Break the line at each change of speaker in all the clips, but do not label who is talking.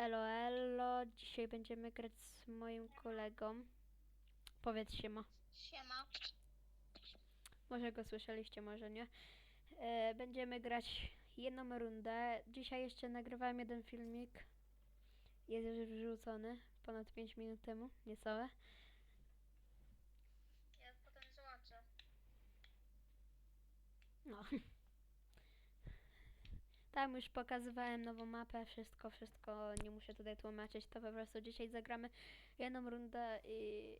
Elo, elo. Dzisiaj będziemy grać z moim kolegą. Powiedz się ma.
Siema.
Może go słyszeliście, może nie. E, będziemy grać jedną rundę. Dzisiaj jeszcze nagrywałem jeden filmik. Jest już wrzucony ponad 5 minut temu, niecałe.
Ja potem zobaczę.
No. Tam już pokazywałem nową mapę, wszystko, wszystko, nie muszę tutaj tłumaczyć, to po prostu dzisiaj zagramy jedną rundę i...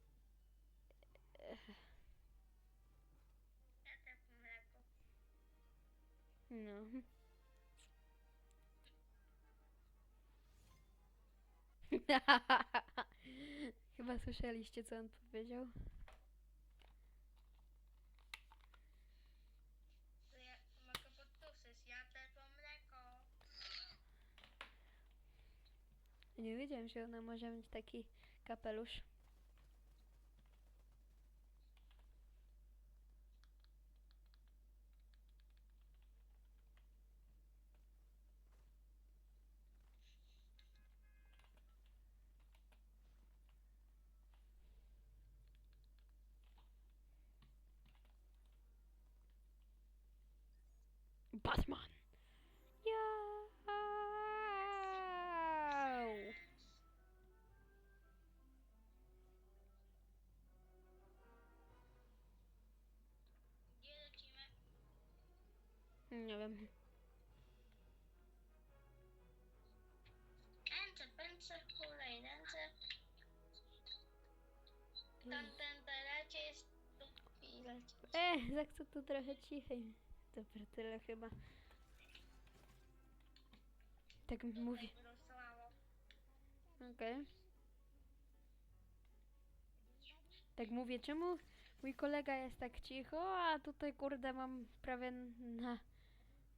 No. Chyba słyszeliście, co on powiedział.
To ja mogę podtuszyć. Ja też mam mleko.
Nie wiedziałem, że ona może mieć taki kapelusz. Nie wiem.
Ręce, pęce, hulej, ręce. Tam ten lecie jest tu i leci.
E, zachcę tu trochę cichej. Dobra, tyle chyba. Tak mówię.
Rozsłało.
Okej. Tak mówię, czemu mój kolega jest tak cicho, a tutaj kurde mam prawie na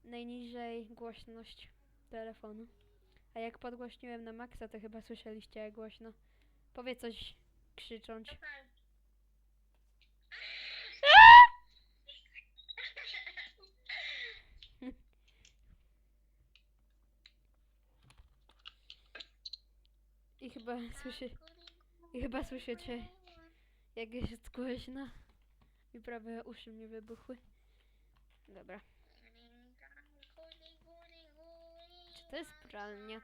najniżej głośność telefonu. A jak podgłośniłem na maksa, to chyba słyszeliście jak głośno. Powiedz coś krzycząc.
To tak.
I chyba słyszy, i chyba słyszycie jak jest głośno. I prawie uszy mnie wybuchły. Dobra. To jest pralnia?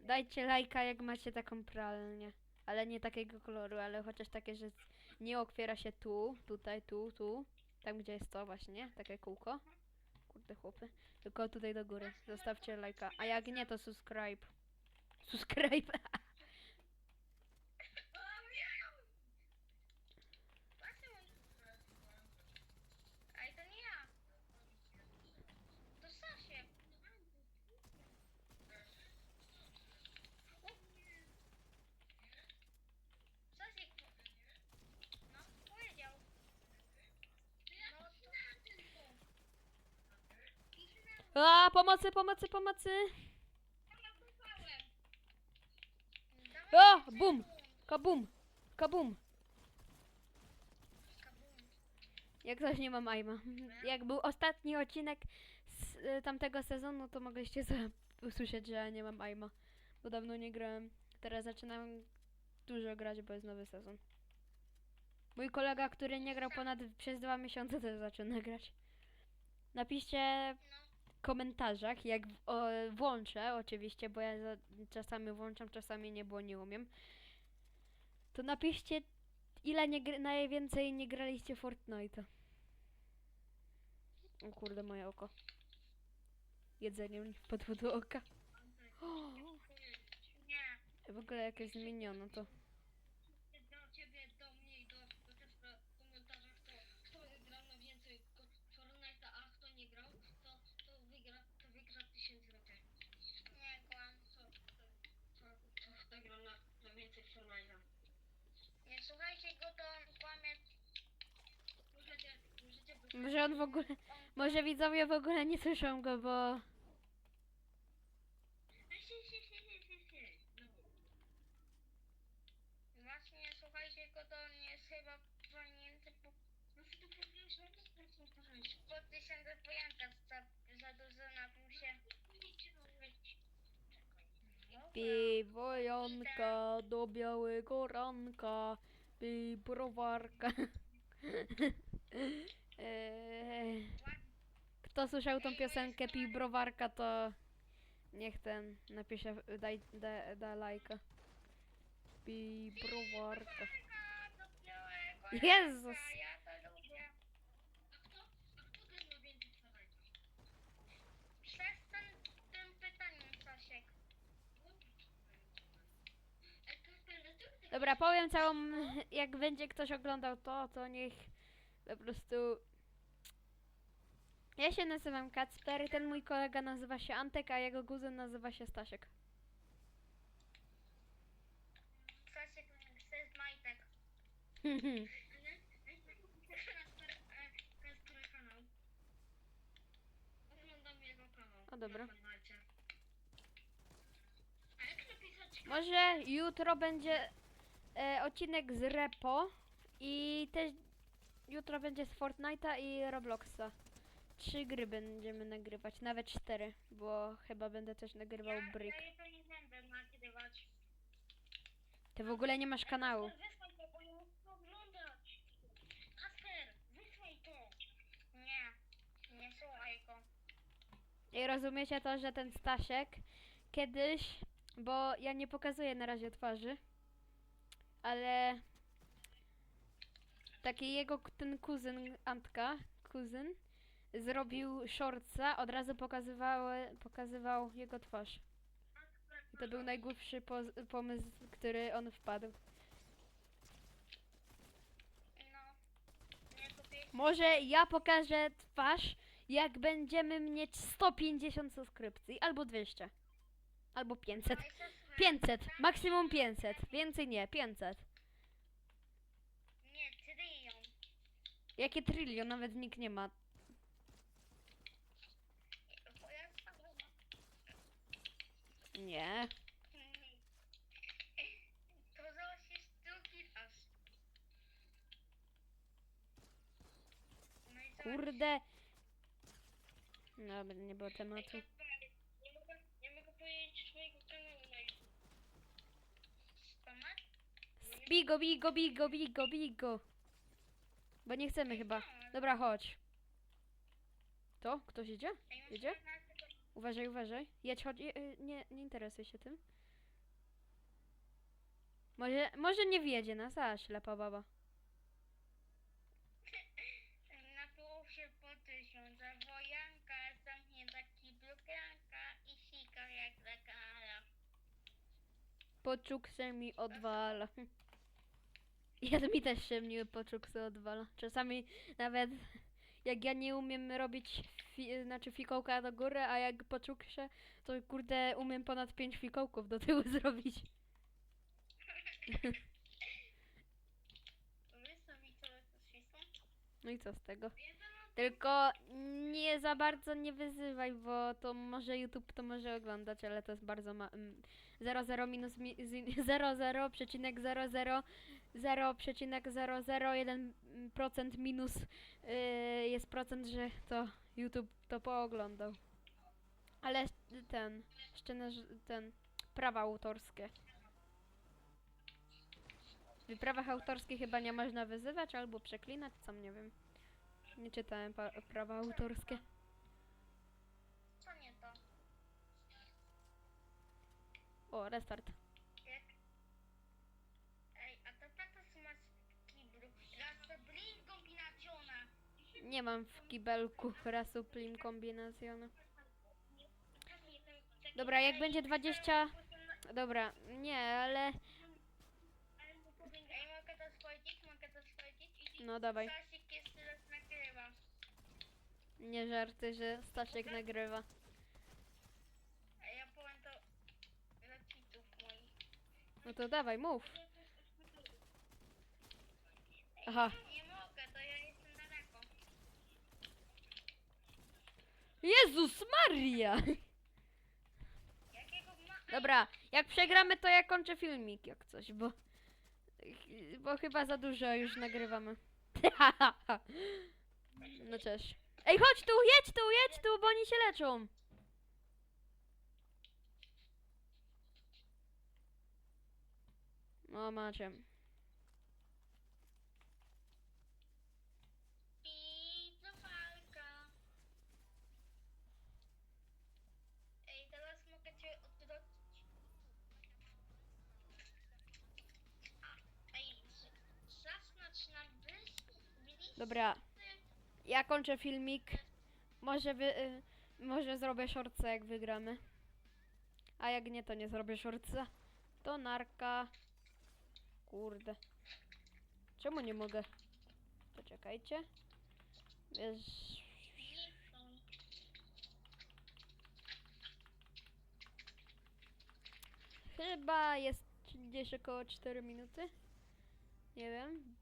Dajcie lajka jak macie taką pralnię. Ale nie takiego koloru, ale chociaż takie, że nie otwiera się tu, tutaj, tu, tu. Tam gdzie jest to właśnie, takie kółko. Kurde chłopy. Tylko tutaj do góry. Zostawcie lajka. A jak nie, to subscribe. Subscribe.
Aj, to nie ja. To Stasiek. Stasiek. No, powiedział. No to...
A, pomocy, pomocy, pomocy. O, bum. Kabum. Kabum. Jak coś nie mam aima. Jak był ostatni odcinek z y, tamtego sezonu, to mogliście usłyszeć, że nie mam aima. Bo dawno nie grałem. Teraz zaczynam dużo grać, bo jest nowy sezon. Mój kolega, który nie grał ponad przez dwa miesiące, też zaczyna grać. Napiszcie komentarzach, jak o, włączę, oczywiście, bo ja za, czasami włączam, czasami nie, bo nie umiem. To napiszcie, ile nie najwięcej nie graliście Fortnite'a. O kurde, moje oko. Jedzenie mi wpadło do oka.
Nie.
W ogóle jak jest zmieniono to.
do ciebie, do mnie i do, do też w komentarzach, to kto wygrał na więcej ko- Fortnite'a, a kto nie grał, to, to wygra, to wygra 1000 zł.
Nie kłam.
Co, to, to, to kto gra na, na więcej Fortnite'a.
Nie słuchajcie go, to on kłamie.
Możecie, możecie być...
Może on w ogóle, może widzowie w ogóle nie słyszą go, bo...
Właśnie nie słuchajcie go, to on jest chyba pamięty po, po tysiące pojęcia za, za dużo na
wojanka do białego ranka. Pij browarka. Kto słyszał tą piosenkę Pij browarka, to niech ten napisze, daj, da, da lajka. Pij browarka. Jezus! Dobra, powiem całą, jak będzie ktoś oglądał to, to niech po prostu... Ja się nazywam Kacper, ten mój kolega nazywa się Antek, a jego kuzyn nazywa się Stasiek.
Stasiek chce z majtek.
E, Kasper kanał? Oglądam jego kanał.
O, dobra.
Na Fortnite. A jak napisać
Może jutro będzie e, odcinek z Repo i też jutro będzie z Fortnite'a i Robloxa. Trzy gry będziemy nagrywać, nawet cztery, bo chyba będę też nagrywał Brick.
Ja to nie będę nagrywać.
Ty w ogóle nie masz kanału.
Wysłaj to, bo ja muszę oglądać. Kasper, wysłaj to.
Nie, nie słuchaj go.
I rozumiecie to, że ten Stasiek kiedyś, bo ja nie pokazuję na razie twarzy, ale taki jego ten kuzyn Antka, kuzyn, zrobił shortsa, od razu pokazywały, pokazywał jego twarz. I to był najgłupszy pomysł, który on wpadł. Może ja pokażę twarz, jak będziemy mieć 150 subskrypcji, albo 200, albo 500. 500, maksimum 500, więcej nie, 500.
Nie, trylion.
Jakie trylion, nawet nikt nie ma.
Bo ja sama
Nie.
Zaś jest drugi raz. No i
Kurde. Dobra, nie było tematu.
Nie mogę, nie mogę powiedzieć swojego kanału na YouTube.
Tomek?
Bigo, bigo, bigo, bigo, bigo. Bo nie chcemy chyba. Dobra, chodź. To? Ktoś idzie?
Ej, muszę
Jedzie?
znaleźć tego-
Uważaj, uważaj. Jedź, chodź. y, Nie, nie interesuj się tym. Może, może nie wjedzie nas, a ślepa baba.
Na się po tysiąca wojanka, zamknięta kiblukanka i sika jak zakala.
Poczuk się mi odwala. Ja mi też się mnie poczuk się odwala. Czasami nawet jak ja nie umiem robić fi, znaczy fikołka do góry, a jak poczuk się, to kurde umiem ponad pięć fikołków do tyłu zrobić. No i co z tego? Tylko nie za bardzo nie wyzywaj, bo to może YouTube to może oglądać, ale to jest bardzo ma... mm, 00 minus mi, zi- 00 przecinek 00 0,001% minus yy, jest procent, że to YouTube to pooglądał. Ale ten, szczerze, ten, prawa autorskie. W prawach autorskich chyba nie można wyzywać albo przeklinać, sam nie wiem. Nie czytałem prawa autorskie.
Co nie to?
O, restart.
Jak? Ej, a to tata smasz kiblu. La sublime combinazione.
Nie mam w kibelku rasu plim kombinacjona. Dobra, jak będzie 20... Dobra, nie, ale... No dawaj. Nie żarty, że Stasiek nagrywa.
A ja powiem to dla moich.
No to dawaj, mów. Aha.
Nie mogę, to ja jestem daleko.
Jezus Maria! Dobra, jak przegramy, to ja kończę filmik, jak coś, bo... Bo chyba za dużo już nagrywamy. No cześć. Ej, chodź tu, jedź tu, jedź tu, bo oni się leczą. No macie.
Pizzofalka. Ej, teraz mogę cię odwrócić. A, Ej, z- zasnąć na blis?
Dobra. Ja kończę filmik. Może wy, y, może zrobię shortca jak wygramy. A jak nie, to nie zrobię shortca. To narka. Kurde. Czemu nie mogę? Poczekajcie. Chyba jest gdzieś około 4 minuty. Nie wiem.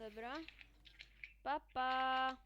Dobra. Pa, pa.